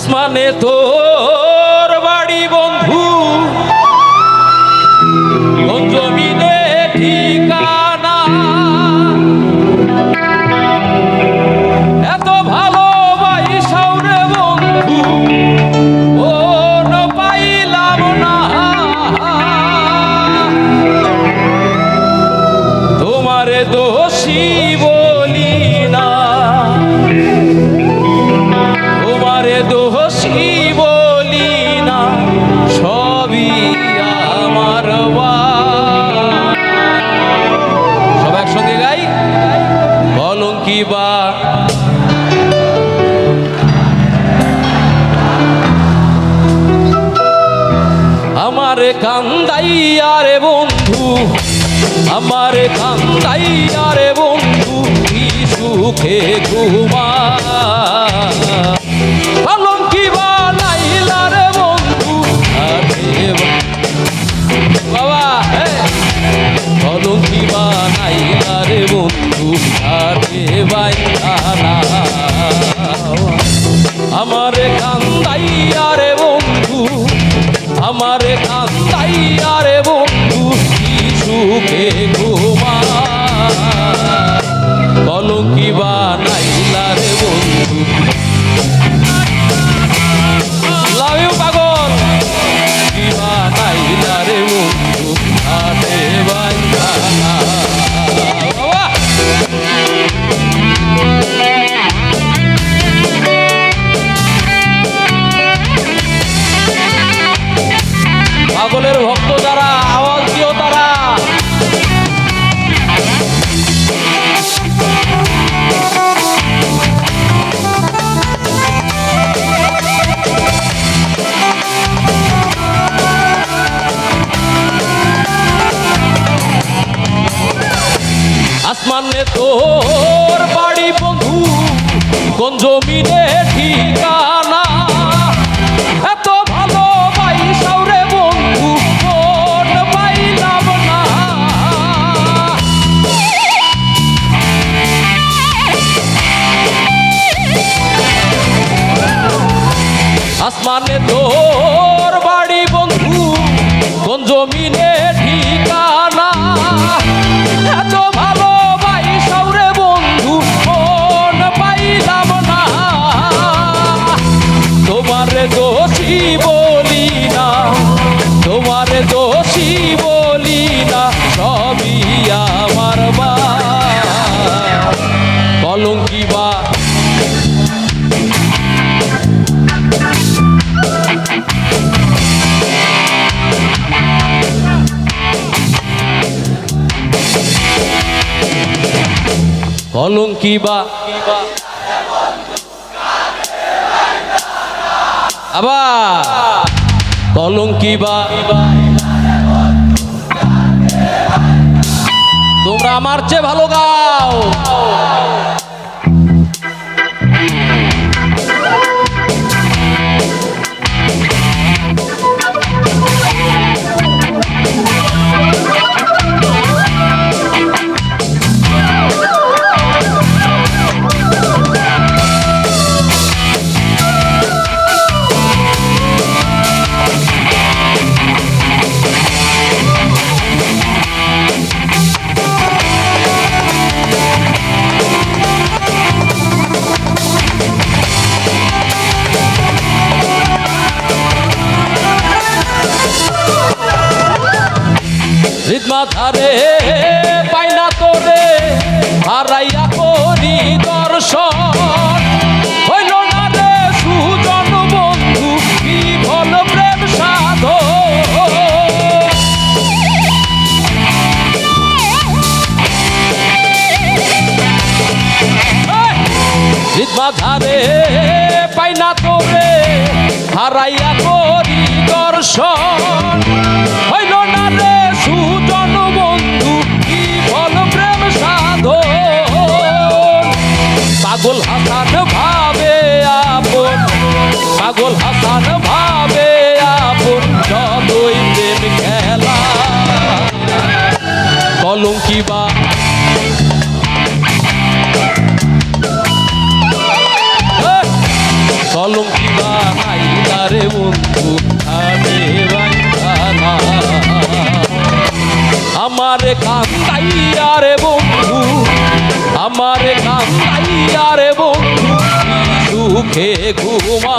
আসমানে তোর বাড়ি বন্ধু। জমিনে ঠিকানা? এত ভালোবাসাও রে বন্ধু পাইলাম না। তোমারে দোষী আমারে কান্দাইয়া রে বন্ধু, আমারে কান্দাইয়া রে বন্ধু, কি সুখে ঘুমা। রে বন্ধু বাবা। রে বন্ধু আমারে কান্দাইয়া বন্ধু, আমারে সুখে কোন জমিনে ঠিকানা কলঙ্কি বা? আবার কলঙ্কি বা? তোমরা আমার চেয়ে ভালো গাও। রিদমা ধারে পাইনা তোরে হারাইয়া করি দর্শন। ধারে পাইনা তোরে হারাইয়া করি দর্শন। কলঙ্কি বা? কলঙ্কি বা? নাই তারে বন্ধু আমি আমার কান্দাইয়া রে বন্ধু, আমার কান্দাইয়া রে বন্ধু, সুখে ঘুমা।